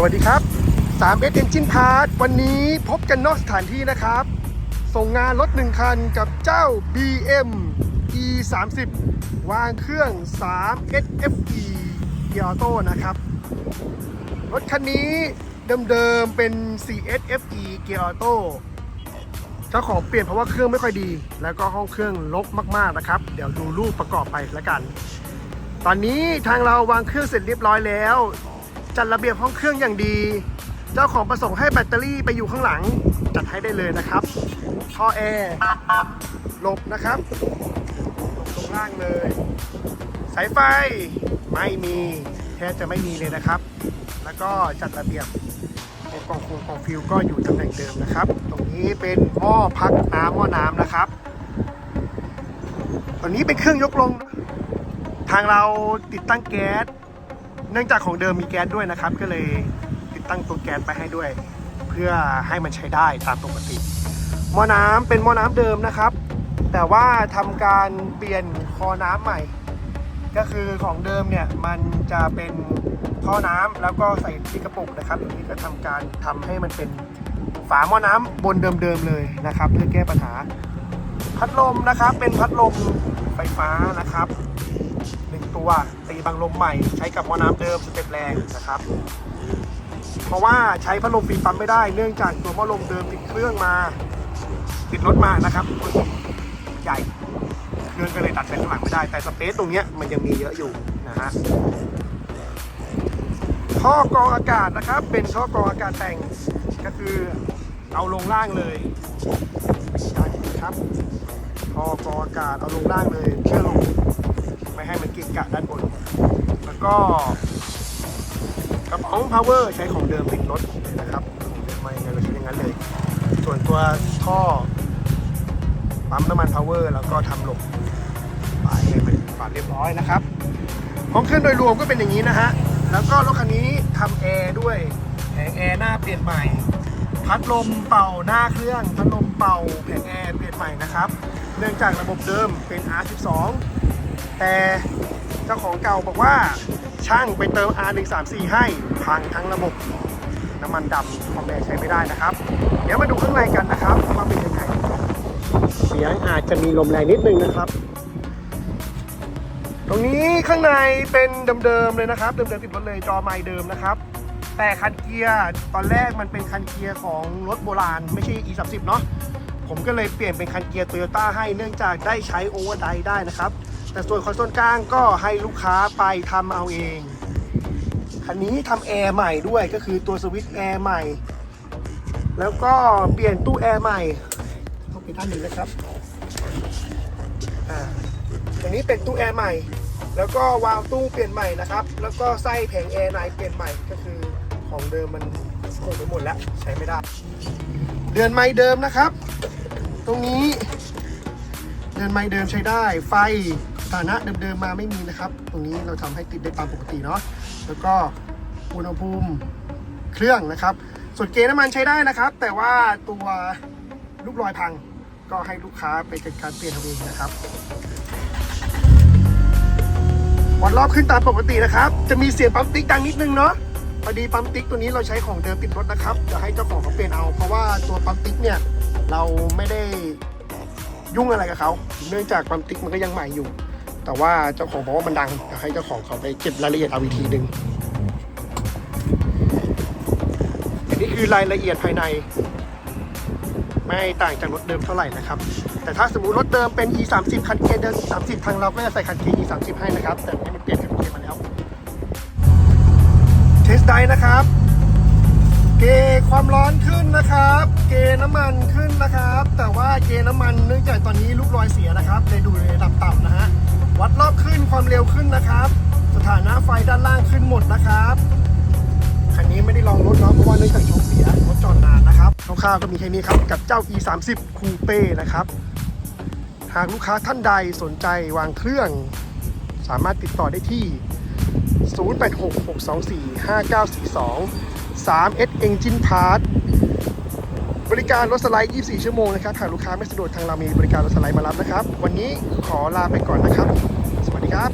สวัสดีครับ 3S Engine Part วันนี้พบกันนอกสถานที่นะครับ ส่งงานรถ1คันกับเจ้า BM E 3 0 วางเครื่อง 3 SFE เกียร์ออโต้นะครับ รถคันนี้เดิมๆเป็น 4SFE เกียร์ออโต้เจ้าของเปลี่ยนเพราะว่าเครื่องไม่ค่อยดี แล้วก็ห้องเครื่องลกมากๆนะครับ เดี๋ยวดูรูปประกอบไปแล้วกัน ตอนนี้ทางเราวางเครื่องเสร็จเรียบร้อยแล้ว จัดระเบียบห้องเครื่องอย่างดี เจ้าของประสงค์ให้แบตเตอรี่ไปอยู่ข้างหลัง จัดให้ได้เลยนะครับท่อแอร์หลบนะครับลงล่างเลย สายไฟไม่มีแทบจะไม่มีเลยนะครับ แล้วก็จัดระเบียบกล่องครงกล่องฟิวก็อยู่ตำแหน่งเดิมนะครับ ตรงนี้เป็นหม้อพักน้ำหม้อน้ำนะครับตอนนี้เป็นเครื่องยกลง ทางเราติดตั้งแก๊ส เนื่องจากของเดิมมีแก๊สด้วยนะครับ ก็เลยติดตั้งตัวแก๊สไปให้ด้วย เพื่อให้มันใช้ได้ตามปกติหม้อน้ำเป็นหม้อน้ำเดิมนะครับ แต่ว่าทำการเปลี่ยนคอน้ำใหม่ ก็คือของเดิมเนี่ยมันจะเป็นท่อน้ำแล้วก็ใส่ที่กระปุกนะครับทีนี้ก็ทำการทำให้มันเป็นฝาหม้อน้ำบนเดิมๆเลยนะครับ เพื่อแก้ปัญหา พัดลมนะครับเป็นพัดลมไฟฟ้านะครับ ตัว ตีบังลมใหม่ใช้กับหม้อน้ำเดิมสเต็ปแรงนะครับ เพราะว่าใช้พัดลมฟีปั๊มไม่ได้เนื่องจากตัวหม้อลมเดิมติดเครื่องมาติดรถมานะครับใหญ่เครื่องก็เลยตัดไปข้างหลังไม่ได้ แต่สเปซตรงนี้มันยังมีเยอะอยู่นะฮะท่อกรองอากาศนะครับ เป็นท่อกรองอากาศแต่งก็คือเอาลงล่างเลยได้ครับท่อกรองอากาศเอาลงล่างเลยเชื่อลงไม่ ให้มันกินกะด้านบน แล้วก็กระป๋อง power ใช้ของเดิมติดรถเลยนะครับเดิมมายังไงเราใช้อย่างนั้นเลย ส่วนตัวท่อปั๊มน้ำมัน power แล้วก็ทำหลบฝาให้มันฝาเรียบร้อยนะครับ ของเครื่องโดยรวมก็เป็นอย่างนี้นะฮะ แล้วก็รถคันนี้ทำแอร์ด้วยแผงแอร์หน้าเปลี่ยนใหม่ พัดลมเป่าหน้าเครื่อง พัดลมเป่าแผงแอร์เปลี่ยนใหม่นะครับ เนื่องจากระบบเดิมเป็น R12 แต่เจ้าของเก่าบอกว่าช่างไปเติม R134 ให้พังทั้งระบบ น้ำมันดำคอมแบร์ใช้ไม่ได้นะครับ เดี๋ยวมาดูข้างในกันนะครับว่าเป็นยังไงเสียงอาจจะมีลมแรงนิดนึงนะครับ ตรงนี้ข้างในเป็นเดิมๆเลยนะครับ เดิมๆติดรถเลยจอไม้เดิมนะครับ แต่คันเกียร์ตอนแรกมันเป็นคันเกียร์ของรถโบราณ ไม่ใช่ E30 เนาะผมก็เลยเปลี่ยนเป็นคันเกียร์โตโยต้าให้เนื่องจากได้ใช้โอเวอร์ไดได้นะครับ แต่ส่วนคอนโซลกลางก็ให้ลูกค้าไปทำเอาเอง คันนี้ทำแอร์ใหม่ด้วยก็คือตัวสวิตช์แอร์ใหม่ แล้วก็เปลี่ยนตู้แอร์ใหม่เข้าไปด้านหนึ่งนะครับอ่าตรงนี้เป็นตู้แอร์ใหม่ แล้วก็วาล์วตู้เปลี่ยนใหม่นะครับ แล้วก็ไส้แผงแอร์ในเปลี่ยนใหม่ก็คือของเดิมมันคงไปหมดแล้วใช้ไม่ได้ เดือนไม่เดิมนะครับ ตรงนี้เดือนไม่เดิมใช้ได้ไฟ สถานะเดิมๆมาไม่มีนะครับ ตรงนี้เราทำให้ติดได้ตามปกติเนาะแล้วก็อุณหภูมิเครื่องนะครับ ส่วนเกณฑ์น้ำมันใช้ได้นะครับ แต่ว่าตัวลูกรอยพังก็ให้ลูกค้าไปจัดการเปลี่ยนเอาเองนะครับวัดรอบขึ้นตามปกตินะครับ จะมีเสียงปั๊มติ๊กดังนิดนึงเนาะพอดีปั๊มติ๊กตัวนี้เราใช้ของเดิมติดรถนะครับจะให้เจ้าของเขาเปลี่ยนเอา เพราะว่าตัวปั๊มติ๊กเนี่ยเราไม่ได้ยุ่งอะไรกับเขา เนื่องจากปั๊มติ๊กมันก็ยังใหม่อยู่ แต่ว่าเจ้าของบอกว่ามันดังอยากให้เจ้าของเขาไปเก็บรายละเอียดเอาอีกทีหนึ่งอันนี้คือรายละเอียดภายใน ไม่ต่างจากรถเดิมเท่าไหร่นะครับ แต่ถ้าสมมติรถเดิมเป็น e 3 0คันเกียร์เดิม e 3 0ทางเราก็จะใส่คันเกียร์ e 3 0ให้นะครับ แต่อันนี้มันเปลี่ยนคันเกียร์มาแล้วเทสไดนะครับ เกความร้อนขึ้นนะครับ เกน้ำมันขึ้นนะครับ แต่ว่าเกน้ำมันเนื่องจากตอนนี้ลูกรอยเสียนะครับเลยดูในระดับต่ำนะฮะ วัดรอบขึ้นความเร็วขึ้นนะครับ สถานะไฟด้านล่างขึ้นหมดนะครับคันนี้ไม่ได้ลองรถเนาะเพราะว่าเนื่องจากโชคเสียรถจอดนานนะครับคร่าวๆก็มีแค่นี้ครับกับเจ้า e 3 0 Coupe นะครับหากลูกค้าท่านใดสนใจวางเครื่อง สามารถติดต่อได้ที่ 0866245942 3S Engine Part บริการรถสไลด์ 24 ชั่วโมงนะครับ หากลูกค้าไม่สะดวกทางเรามีบริการรถสไลด์มารับนะครับ วันนี้ขอลาไปก่อนนะครับ สวัสดีครับ